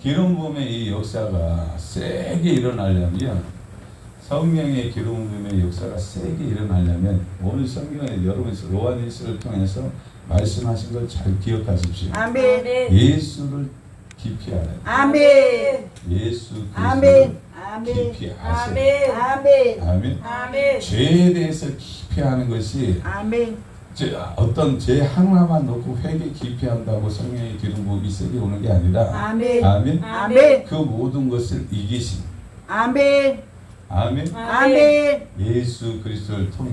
기름 부음의 이 역사가 세게 일어나려면 성령의 기름 부음의 역사가 세게 일어나려면 오늘 성경에 여러분 로아니스를 통해서 말씀하신 걸 잘 기억하십시오. 아멘. 예수를 깊이 알아요. 아멘. 예수. 그리스도를 아멘. 깊이 아세요. 아멘. 아멘. 아멘. 아멘. 죄에 대해서 깊이 하는 것이 아멘. 제- 어떤 죄 하나만 놓고 회개 깊이 한다고 성령의 기름 부음이 세게 오는 게 아니라 아멘. 아멘. 아멘. 그 모든 것을 이기신 아멘. 아멘. 아멘. 예수 그리스도를 통해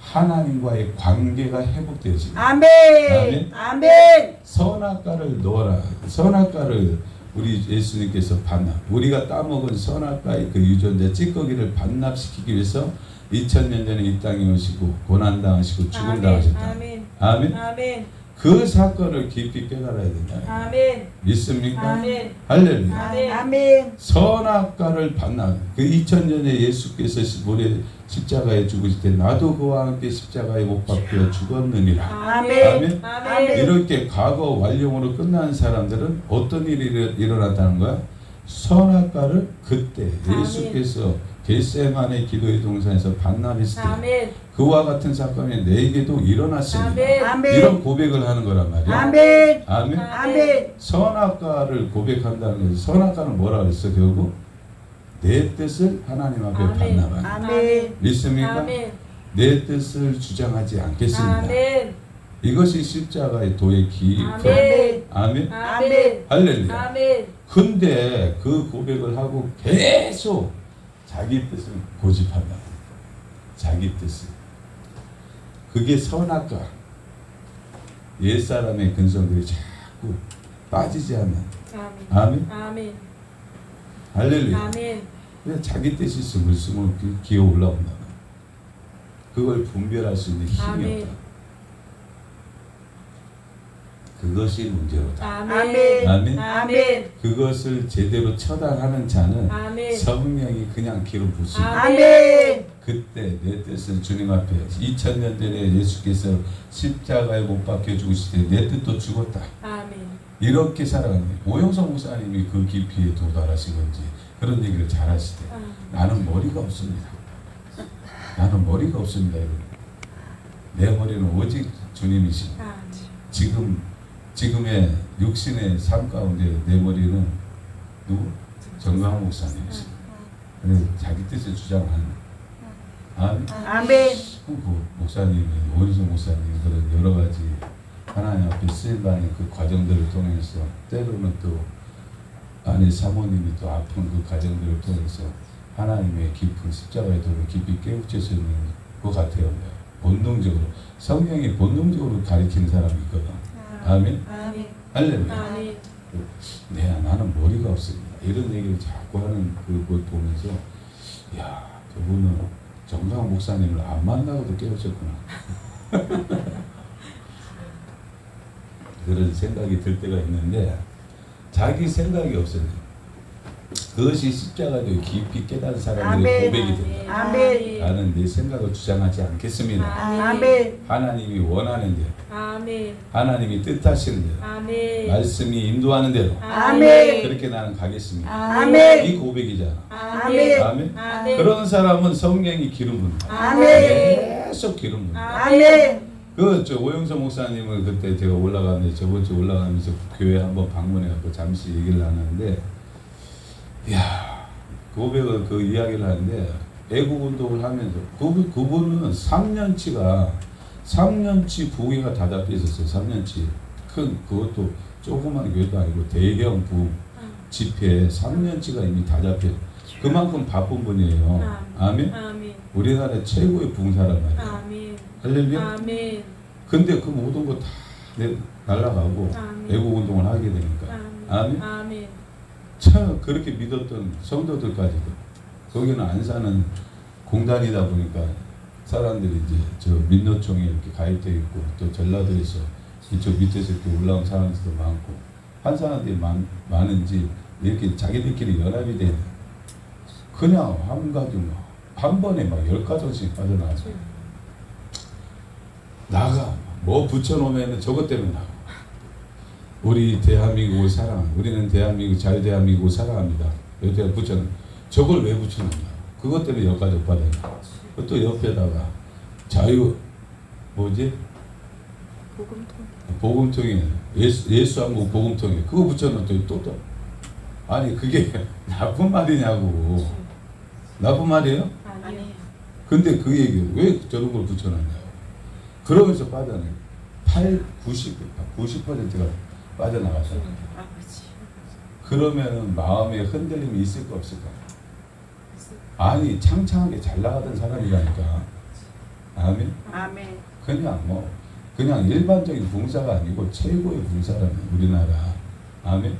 하나님과의 관계가 회복되지. 아멘. 아멘. 아멘. 선악과를 넣어라. 선악과를 우리 예수님께서 반납. 우리가 따먹은 선악과의 그 유전자 찌꺼기를 반납시키기 위해서 2000년 전에 이 땅에 오시고 고난 당하시고 죽음 당하셨다. 아멘. 아멘. 아멘. 그 사건을 깊이 깨달아야 된다. 아멘. 믿습니까? 아멘. 할렐루야. 아멘. 아멘. 선악과를 반납. 그 2000년에 예수께서 모래 십자가에 죽으실 때 나도 그와 함께 십자가에 못 박혀 죽었느니라. 아멘. 아멘. 아멘. 이렇게 과거 완료으로 끝난 사람들은 어떤 일이 일- 일어났다는 거야? 선악과를 그때. 예수께서 겟세만의 기도의 동산에서 반납했을 때 아멘. 그와 같은 사건이 내게도 일어났습니다. 아멘. 이런 고백을 하는 거란 말이야. 아멘. 아멘. 아멘. 선악과를 고백한다는 것이 선악과는 뭐라 그랬어 결국 내 뜻을 하나님 앞에. 반납하는 아멘. 믿습니까? 아멘. 내 뜻을 주장하지 않겠습니다. 아멘. 이것이 십자가의 도의 기표. 아멘. 아멘. 아멘. 할렐루야. 아멘. 근데 그 고백을 하고 계속 자기 뜻을 고집한다. 자기 뜻을. 그게 선악과. 옛사람의 근성들이 자꾸 빠지지 않는. 아멘. 아멘. 아멘. 할렐루야. 아멘. 그냥 자기 뜻이 스물스물 그 기어 올라온다. 그걸 분별할 수 있는 힘이 아멘. 없다. 그것이 문제로다. 아멘. 아멘. 아멘. 그것을 제대로 처단하는 자는 아멘. 성령이 그냥 기름 부으시고 아멘. 그때 내 뜻은 주님 앞에 2000년 전에 예수께서 십자가에 못 박혀 죽으실 때 내 뜻도 죽었다. 아멘. 이렇게 살아가는. 오영성 목사님이 그 깊이에 도달하신 건지 그런 얘기를 잘 하시대. 나는 머리가 없습니다. 나는 머리가 없습니다. 내 머리는 오직 주님이십니다. 아멘. 지금 지금의 육신의 삶 가운데 내 머리는 누구? 정강 목사님이십니다. 그래서 자기 뜻을 주장하는 아멘. 아멘. 그 목사님이 오인성 목사님 그런 여러 가지 하나님 앞에 쓰임받는 그 과정들을 통해서 때로는 또 아내 사모님이 또 아픈 그 과정들을 통해서 하나님의 깊은 십자가의 도를 깊이 있는 것 같아요. 본능적으로 성령이 본능적으로 가리키는 사람이 있거든. 아멘. 아멘. 할렐루야. 네, 나는 머리가 없습니다. 이런 얘기를 자꾸 하는 그걸 보면서 야 저분은 정강 목사님을 안 만나고도 깨우쳤구나. 그런 생각이 들 때가 있는데 자기 생각이 없어요. 그것이 십자가도 깊이 깨달은 사람들의 아멘. 고백이 된다. 아멘. 나는 내 생각을 주장하지 않겠습니다. 아멘. 하나님이 원하는 대로, 아멘. 하나님이 뜻하시는 대로, 아멘. 말씀이 인도하는 대로 아멘. 그렇게 나는 가겠습니다. 아멘. 이 고백이잖아. 아멘. 아멘. 아멘. 그런 사람은 성령이 기름 붓는다. 아멘. 계속 기름 붓는다. 아멘. 그저 오영서 목사님을 그때 제가 올라가는데 저번 주 올라가면서 교회 한번 방문해갖고 잠시 얘기를 하는데, 야 고백을 그 이야기를 하는데 애국 운동을 하면서 그분 그분은 3년치가 3년치 부회가 다 잡혀 있었어요. 3년치 큰 그것도 조그만 교회도 아니고 대형 부 집회에 3년치가 이미 다 잡혀. 그만큼 바쁜 분이에요. 아멘. 아멘. 우리나라 최고의 부흥사란 말이에요. 아멘. 할렐루야. 아멘. 근데 그 모든 거 다 날라가고. 애국 운동을 하게 되니까 아멘. 아멘. 참 그렇게 믿었던 성도들까지도 거기는 안 사는 공단이다 보니까 사람들이 이제 저 민노총에 이렇게 가입돼 있고 또 전라도에서 이쪽 밑에서 이렇게 올라온 사람들도 많고 한 사람들이 많, 많은지 이렇게 자기들끼리 연합이 돼 그냥 한 가지 뭐한 번에 막 열 가정씩 빠져나가서 나가 뭐 붙여놓으면 저것 때문에 나가 우리 대한민국을 사랑. 우리는 대한민국 자유 대한민국을 사랑합니다. 여기다 붙여는 저걸 왜 붙여놨냐? 그것 때문에 여기까지 받아요. 또 옆에다가 자유 뭐지? 복음통. 복음통에 예수 예수 한국 복음통에 그거 붙여놨더니 또 또. 아니 그게 나쁜 말이냐고. 나쁜 말이에요? 아니요. 근데 그 얘기 왜 저런 걸 붙여놨냐고. 그러면서 빠져나요. 8, 90, 90%가 빠져나갔어요. 아버지. 그러면은 마음에 흔들림이 있을까 없을까? 아니 창창하게 잘 나가던 사람이라니까. 아멘. 아멘. 그냥 뭐 그냥 일반적인 봉사가 아니고 최고의 봉사라는 우리나라. 아멘.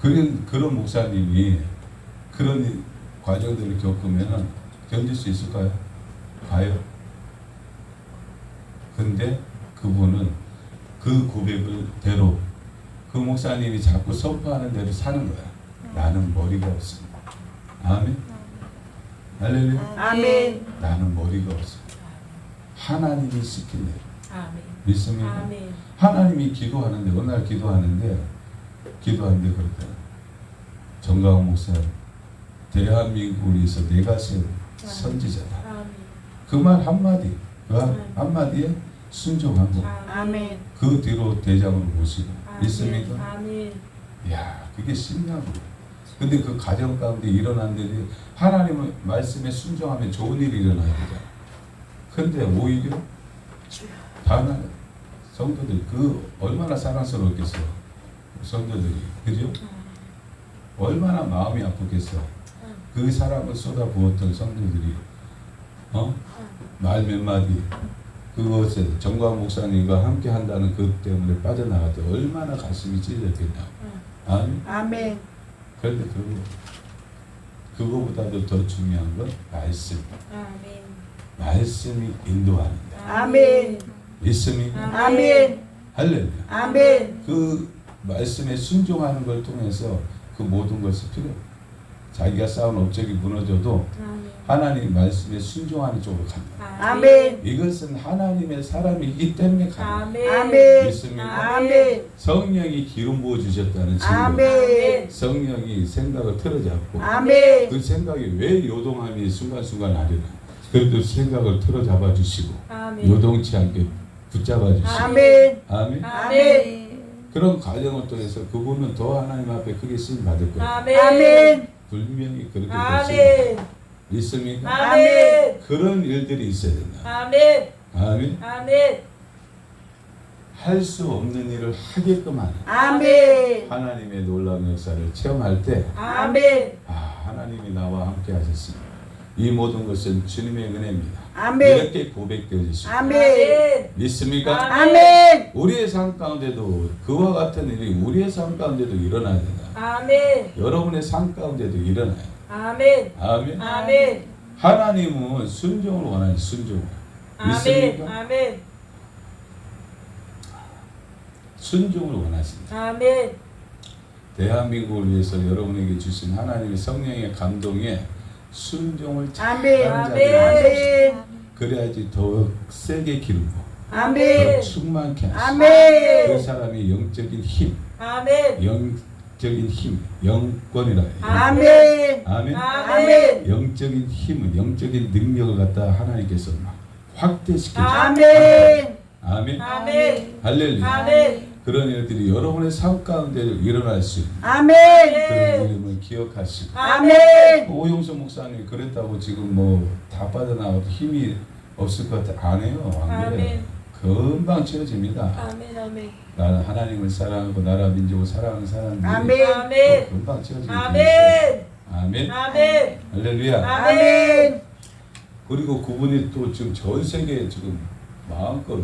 그런 그런 목사님이 그런 과정들을 겪으면은 견딜 수 있을까요? 과연? 근데 그분은 그 고백을 대로 그 목사님이 자꾸 선포하는 대로 사는 거야. 나는 머리가 없습니다. 아멘. 할렐루야. 아멘. 나는 머리가 없어. 하나님이 시킨 대로 아멘. 믿습니까? 아멘. 하나님이 기도하는데 어느 날 기도하는데 기도하는데 그랬다. 정강훈 목사 대한민국을 위해서 내가 세운 선지자다. 아멘. 그말 한마디 그 한- 한마디에 순종하고 아멘. 그 뒤로 대장으로 모시고 아멘. 믿습니까? 아멘. 야 그게 신냐고. 근데 그 가정 가운데 일어난 일이 하나님의 말씀에 순종하면 좋은 일이 일어나야 되잖아. 근데 오히려 다른 성도들 그 얼마나 사랑스러웠겠어. 성도들이 그죠? 얼마나 마음이 아프겠어. 그 사랑을 쏟아부었던 성도들이 어? 말 몇 마디 그것에 정광 목사님과 함께 한다는 그 때문에 빠져나갈 때 얼마나 가슴이 찢어졌겠냐. 아니 아멘. 그런데 그거 그거보다도 더 중요한 건 말씀. 아멘. 말씀이 인도합니다. 아멘. 믿습니까? 아멘. 할렐루야. 아멘. 그 말씀에 순종하는 걸 통해서 그 모든 것이 필요. 자기가 쌓은 업적이 무너져도. 하나님 말씀에 순종하는 쪽으로 간다. 아멘. 이것은 하나님의 사람이기 때문에 간다. 아멘. 아멘. 믿습니까? 아멘. 성령이 기름 부어 주셨다는 증거. 아멘. 성령이 생각을 틀어잡고 아멘. 그 생각이 왜 요동함이 순간순간 아니라 그래도 생각을 틀어잡아 주시고 아멘. 요동치 않게 붙잡아 주시고 아멘. 아멘. 아멘. 그런 과정을 통해서 그분은 더 하나님 앞에 크게 쓰임 받을 거예요. 아멘. 아멘. 분명히 그렇게. 아멘. 믿습니까? 아멘. 그런 일들이 있어야 된다. 아멘. 아멘. 아멘. 할 수 없는 일을 하게끔 하는 아멘. 하나님의 놀라운 역사를 체험할 때 아멘. 아, 하나님이 나와 함께 하셨습니다. 이 모든 것은 주님의 은혜입니다. 아멘. 이렇게 고백되어지십니다. 아멘. 믿습니까? 아멘. 우리의 삶 가운데도 그와 같은 일이 우리의 삶 가운데도 일어나야 된다. 아멘. 여러분의 삶 가운데도 일어나요. 아멘. 아멘. 아멘. 하나님은 순종을 원하는 순종을. 아멘. 믿습니까? 아멘. 순종을 원하십니다. 아멘. 대한민국을 위해서 여러분에게 주신 하나님의 성령의 감동에 순종을 잘 아멘. 하는 아멘. 자들이 아멘. 그래야지 더 세게 기르고 더 아멘. 충만케 하시고 그. 사람의 영적인 힘, 아멘. 영 적인 힘, 영권이라. 아멘. 아멘. 아멘. 영적인 힘은 영적인 능력을 갖다 하나님께서 막 확대시켜. 아멘. 아멘. 아멘. 할렐루야. 아멘. 그런 일들이 여러분의 삶 가운데 일어날 수 있는 아멘. 그런 이름을 기억하시고 아멘. 오용수 목사님이 그랬다고 지금 뭐 다 빠져나와도 힘이 없을 것 같아 안 해요 안 그래요 아멘. 금방 채워집니다 아멘. 아멘. 나는 하나님을 사랑하고 나라 민족을 사랑하는 사람들이 아멘. 아멘. 금방 채워지게 돼 아멘. 있어요 아멘 아멘. 할렐루야 아멘. 그리고 그분이 또 지금 전 세계에 지금 마음껏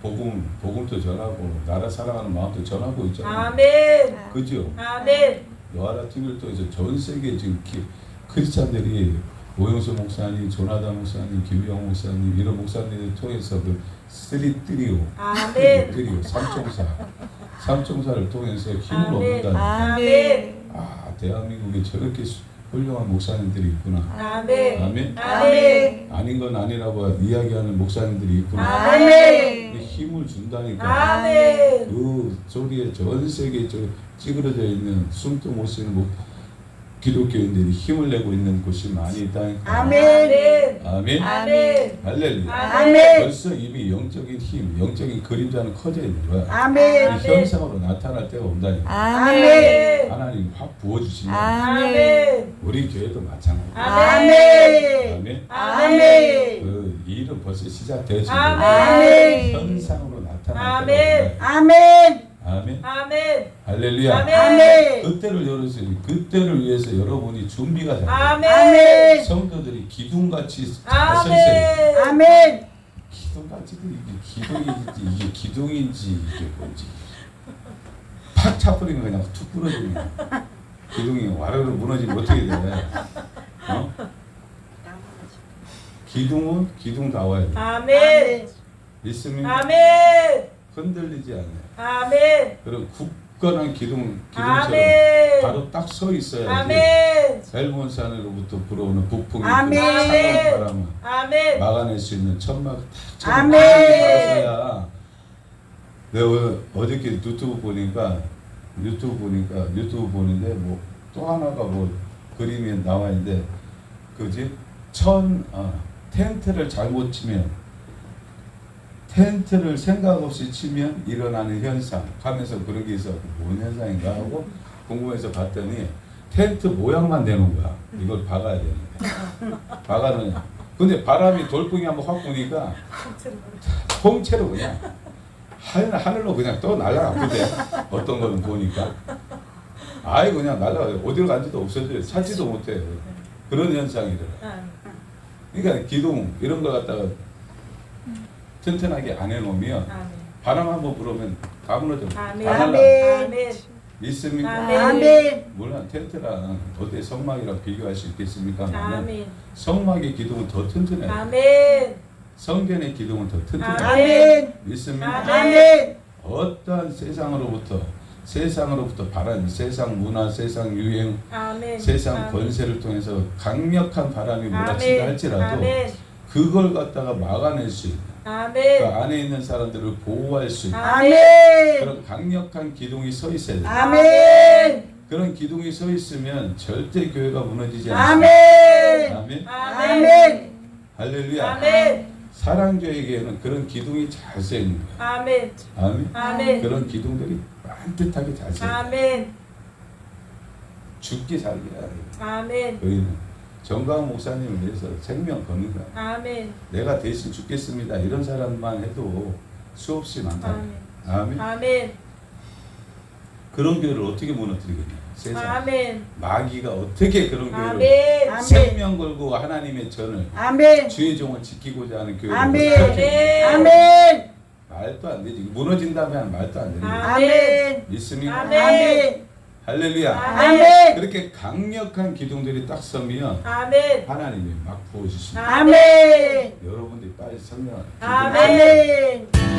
복음 복음도 전하고 나라 사랑하는 마음도 전하고 있잖아요 아멘. 그죠 아멘. 요하라 TV를 통해서 전 세계 지금 기, 크리스찬들이 오영수 목사님, 조나단 목사님, 김영 목사님 이런 목사님을 통해서 그 쓰리 트리오, 아멘. 트리오 삼총사, 삼총사를 통해서 힘을. 얻는다. 아멘. 아 대한민국에 저렇게 수- 훌륭한 목사님들이 있구나. 아멘. 아멘. 아멘. 아닌 건 아니라고 이야기하는 목사님들이 있구나. 아멘. 이 힘을 준다니까. 아멘. 그 소리에 전 세계에 저 찌그러져 있는 숨도 못 쉬는 뭐 기독교인들이 힘을 내고 있는 곳이 많이 있다니까. 아멘. 아멘. 아멘. 할렐루야. 아멘. 벌써 이미 영적인 힘, 영적인 그림자는 커져 있는 거야. 아멘. 이 현상으로 나타날 때가 온다니까. 아멘. 하나님 확 부어주시면 아멘. 우리 교회도 마찬가지. 아멘. 아멘. 아멘. 그 일은 벌써 시작되었습니다. 아멘. 현상으로 나타날 아멘. 아멘. 아멘. 아멘. 할렐루야. 아멘. 아멘. 그때를 열으세요. 그때를 위해서 여러분이 준비가 잘 돼요. 아멘. 아멘. 성도들이 기둥같이 잘 서. 아멘. 아멘. 기둥같이 이게 기둥인지 이게 기둥인지 이게 뭔지 팍 차버리면 그냥 툭 부러지는 거야. 기둥이 와르르 무너지면 어떻게 돼? 어? 기둥은 기둥 나와야 돼. 아멘. 믿습니까? 아멘. 흔들리지 않아요. 아멘. 그럼 굳건한 기둥 기둥처럼 아멘. 바로 딱 서 있어야지. 아멘. 헬몬산으로부터 불어오는 북풍이 아멘. 바람을 아멘. 막아낼 수 있는 천막 탁 아멘. 내가 어- 어저께 유튜브 보니까 유튜브 보니까 유튜브 보는데 뭐 또 하나가 뭐 그림이 나와 있는데 그지 천 어, 텐트를 잘못 치면 텐트를 생각 없이 치면 일어나는 현상. 하면서 그런 게 있어. 뭔 현상인가 하고 궁금해서 봤더니 텐트 모양만 되는 거야. 이걸 박아야 되는데. 박아는 근데 바람이 돌풍이 한번 확 부니까 통째로 그냥 하늘, 하늘로 그냥 또 날아가거든. 어떤 거는 보니까. 아예 그냥 날아가요. 어디로 간지도 없어져요. 찾지도 못해요 그런 현상이 일어나 그러니까 기둥 이런 거 갖다가 튼튼하게 안 해놓으면 아멘. 바람 한번 불으면 다 무너져 아멘. 아멘. 아멘. 믿습니까? 아멘. 아멘. 물론 텐트랑 어때 성막이랑 비교할 수 있겠습니까? 아멘. 성막의 기둥은 더 튼튼해 아멘. 성전의 기둥은 더 튼튼해 아멘. 믿습니까? 아멘. 아멘. 어떠한 세상으로부터 세상으로부터 바람, 세상 문화, 세상 유행, 아멘. 세상 아멘. 권세를 통해서 강력한 바람이 몰아친다 아멘. 할지라도 아멘. 그걸 갖다가 막아낼 수 있는 그 아멘. 안에 있는 사람들을 보호할 수 있는 아멘. 그런 강력한 기둥이 서 있어야 돼. 아멘. 그런 기둥이 서 있으면 절대 교회가 무너지지 않습니다. 아멘. 아멘. 아멘. 할렐루야. 아멘. 사랑교회에는 그런 기둥이 잘 서 있는 거야. 아멘. 아멘. 아멘. 그런 기둥들이 반듯하게 잘 서. 있는 거야. 아멘. 죽기 살기야. 아멘. 저희는 정강 목사님을 위해서 생명 거는 거야. 아멘. 내가 대신 죽겠습니다. 이런 사람만 해도 수없이 많다. 아멘. 아멘. 아멘. 그런 교회를 어떻게 무너뜨리겠냐. 세상. 아멘. 마귀가 어떻게 그런 교회를 아멘. 생명 걸고 하나님의 전을 아멘. 주의 종을 지키고자 하는 교회를 아멘. 어떻게 아멘. 말도 안 되지. 무너진 다음에 하는 말도 안 되는 거야. 아멘. 믿습니까? 아멘. 할렐루야. 아멘. 그렇게 강력한 기둥들이 딱 서면 아멘. 하나님이 막 부어주십니다. 아멘. 여러분들이 빨리 설명하라. 아멘. 아멘.